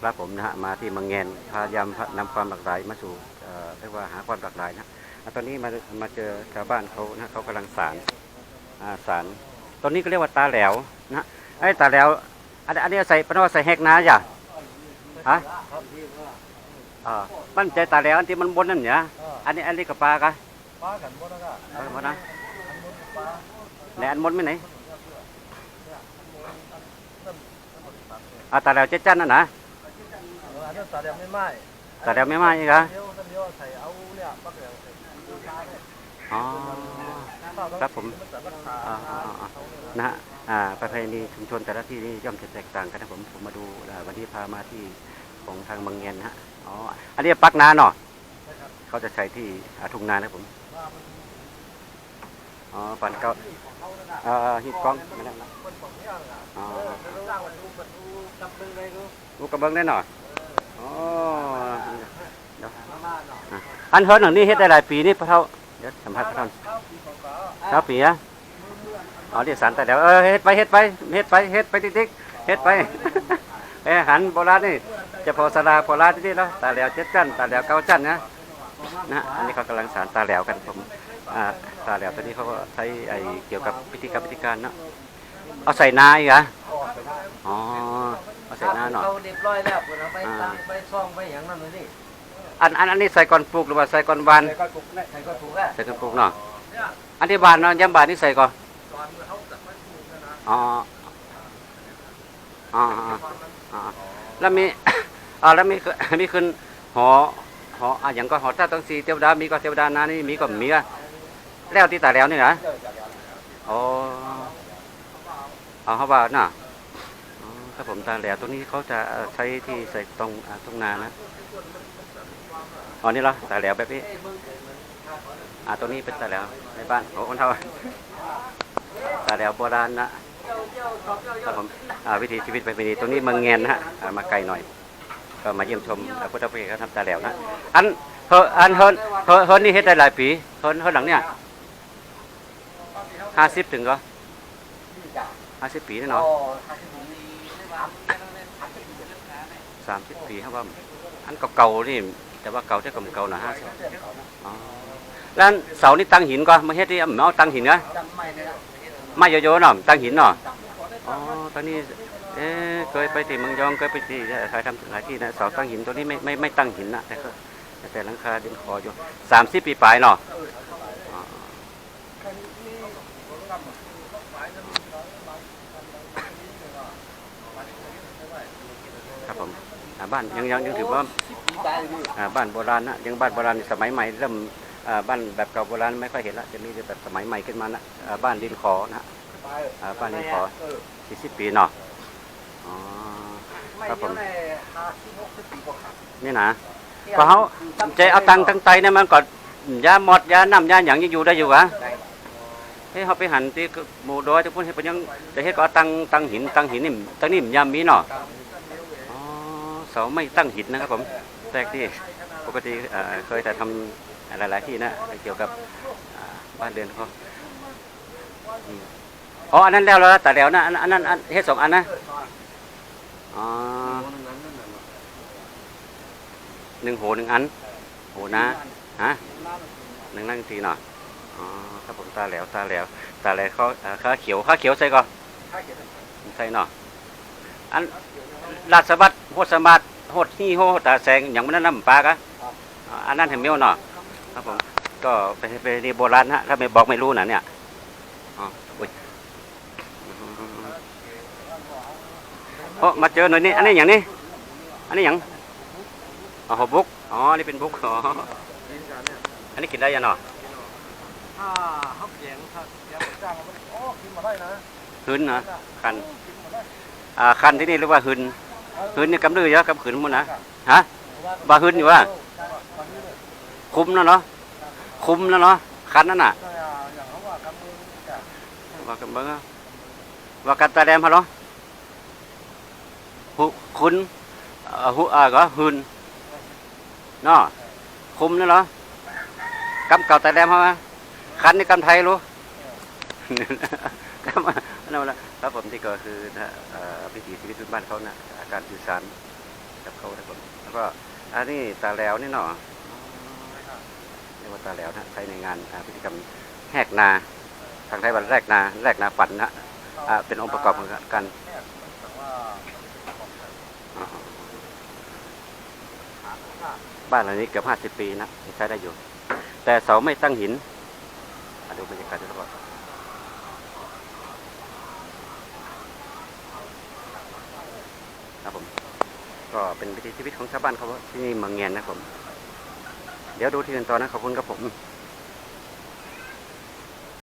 ครับผมนะฮะมาที่เมังแงนพยายามนำความหลากหลายมาสู่เอ่อเรียกว่าหาความหลากหลายนะอะตอนนี้มามาเจอชาวบ้านเขานะเขากำลังสารอ่าสารตอนนี้ก็เรียกว่าตาแหลวนะไอ้ยตาแหลวอันอันนี้ใส่ปนว่าใส่แหกนาจ้ะฮะอ่ามันใจตาแหลวอันที่มันบนนั่นเนี่ยอันนี้อันนี้กับปลากะป้ากันบ่แล้วก็ปลาหมดนะอันนู้นป้าไหนอันบนไม่ไหนอ่าตาแหลวเจ๊จันนั่นนะเอออันนั้น ตาแดงไม่ไหม้ตาแหลวไม่เหรอเดี๋ยวเดี๋ยวใส่เอาเนี่ยปักเหลียวใส่ดูชาเนี่ยอ๋อครับผมนะรักษาอ่าอ่าอ่านะฮะอ่าประเพณีชุมชนแต่ละที่นี่ย่อมจะแตกต่างกันนะผมผมมาดูวันนี้พามาที่ของทางบางเงียนฮะอ๋ออันนี้ปักนาเนาะเขาจะใช้ที่อาทุ่งนานะผมอ๋อปันเก้าอ่าฮิตกล้องไม่ได้นะอ๋อลูกกระเบื้องได้หน่อย อ๋อเดี๋ยวอะอันเฮิร์นหนังนี้เฮ็ดได้หลายปีนี่พระเท่าเดี๋ยวสัมภาษณ์พระเท่าเท่าปีอะอ๋อเรียกสารแต่เดี๋ยวเออเฮ็ดไปเฮ็ดไปเฮ็ดไปเฮ็ดไปติ๊กๆเฮ็ดไปเอ้ยหันโบราณนี่จะพอสลาโบราณที่นี่แล้วตาแหลวเจ็ดจันตาแหลวเก้าจันนะนะอันนี้เขากำลังสารตาแหลวกันผมอ่าตาแหลวตัวนี้เขาก็ใช้ไอ้เกี่ยวกับพิธีกรรมพิธีการเนาะเอาใส่นาอีกเหรออ๋อ เอาใส่นาหน่อย เขาเรียบร้อยแล้วเพิ่นเอาไปตั้งไปซ่องไปอย่างนั้นเลยนี่อันอันอันนี้ใส่ก่อนปลูกหรือว่าใส่ก่อนบาน ใส่ก็ถูกแล้วใส่ก็ถูกแล้วใส่ก่อนปลูกเนาะอันที่บานเนาะย้ำบานนี่ใส่ก่อนอ๋อ อ๋ออ๋ออ๋อแล้วมีอ่าแล้วมีมีขึ้นหอหออะอย่างก็หอถ้าต้องสีเทวดา มีก็เทวดานานี่มีก็มีอะแล้วที่ตาแล้วนี่นะอ๋อเอาเขาว่าน่ะ อ๋อถ้าผมตาแหลวตรงนี้เขาจะใช้ที่ใส่ตรงตรงนานะอ๋อนี่เหรอตาแหลวแบบนี้อ่าตัวนี้เป็นตาแหลวในบ้านของคนเท่าตาแหลวโบราณนะครับผมอ่าวิถีชีวิตประเพณีตรงนี้เมืองแงนนะฮะมาไกลหน่อย ก็มาเยี่ยมชมพุทธประเพณีเขาทำตาแหลวนะอันเฮออันเฮินเฮินนนี่เฮ็ดได้หลายปีเฮินเฮินหลังเนี่ยห้าสิบถึงก็ห้าสิบปีแน่นอน สามสิบปีครับว่าอันเก่าๆนี่ แต่ว่าเก่าแต่กเก่าหน่อยห้าสิบแล้วเสานี่ตั้งหินก็มาเฮ็ดที่เอาเอตั้งหินก็จำไม่ได้แล้วไม่โยๆเนาะตั้งหินเนาะอ๋อตอนนี้เอ๊เคยไปที่เมืองยองเคยไปที่เคยทำหลายที่นะเสาตั้งหินตัวนี้ไม่ไม่ไม่ตั้งหินนะแต่ก็แต่หลังคาดินคออยู่สามสิบปีปลายเนาะอ๋อครับผม อ่าบ้านยังยังยังถือว่าอ่าบ้านโบราณนะยังบ้านโบราณสมัยใหม่เริ่มอ่าบ้านแบบเก่าโบราณไม่ค่อยเห็นละจะมีแต่แบบสมัยใหม่ขึ้นมานะอ่าบ้านดินขอนะอ่าบ้านดินขอสี่สิบปีเนาะอ๋อครับผมไม่หนี่นะพราเขาใจเอาตังค์ตั้งไตเนี่ยมันก็ยาหมดยาน้ำยาอย่างยังอยู่ได้อยู่วะเฮ้ยเขาไปหันที่หมู่ดอยทุกคนเห็นเป็นยังจะเฮ็ดก็ตังตังหินตังหินนี่ตังนี่ยามมีเนาะอ๋อเสาไม่ตั้งหินนะครับผมแรกที่ปกติเคยแต่ทำหลาย ๆ ที่นะเกี่ยวกับบ้านเรือนเขาอ๋ออันนั้นแล้วแล้วแต่แล้วนะอันอันนั้นอันเฮ็ดสองอันนะอ๋อหนึ่งโหหนึ่งอันโหนะฮะหนึ่งนั่งทีหน่อยอ๋อครับผมตาแหลวตาแหลวตาแหลวเขาเอ่อข้าเขียวข้าเขียวใส่ก่อนใส่หน่อย อันลาดสะบัดโหดสะบัดโหดฮี่โหดตาแสงอย่างมันนั่นน้ำปลากะอ่าอันนั้นเห็นเมียวหน่อยครับผมก็เป็นเป็นนี่โบราณฮะถ้าไม่บอกไม่รู้นะเนี่ยอ๋ออุ้ยโอ้มาเจอหน่อยนี่อันนี้อย่างนี้ อันนี้อย่างอ๋อบุกอ๋อนี่เป็นบุกอ๋ออันนี้กินได้ยังเนาะถ้าฮับแยงถ้าแยงจ้างมันโอ้กินมาได้นะหืนนะคันอ่า คันที่นี่เรียกว่าหืนหืนนี่กำลือเยอะกำขืนมุนนะฮะบาหืนอยู่วะคุมแล้วเนาะคุ้มแล้วเนาะคันนั่นน่ะว่ากำมือจ้ะว่ากันเบิ้งว่ากันตาแดมฮะเนาะหุคุณเอ่อหุอ่าก็หืนเนาะคุ้มนั่นเหรอกำเก่าตาแดมเขาไหมคันนี่กำไทยรู้ครับ นั่นแหละครับผมที่ก็คือนะวิถีชีวิตพื้นบ้านเขานะการสื่อสารจับเข้าได้ผมแล้วก็อันนี้ตาแล้วนี่เนาะเรียกว่าตาแล้วนะใช้ในงานพิธีกรรมแหกนา ทางไทยวันแรกนาแรกนาฝันนะเป็นองค์ประกอบของการบ้านหลังนี้เกือบห้าสิบปีนะใช้ได้อยู่ แต่เสาไม่ตั้งหินดูบรรยากาศรอบ ครับผม ก็เป็นวิถีชีวิตของชาวบ้านเขาที่นี่เมืองเงียนนะครับผม เดี๋ยวดูที่อื่นต่อนะขอบคุณครับผม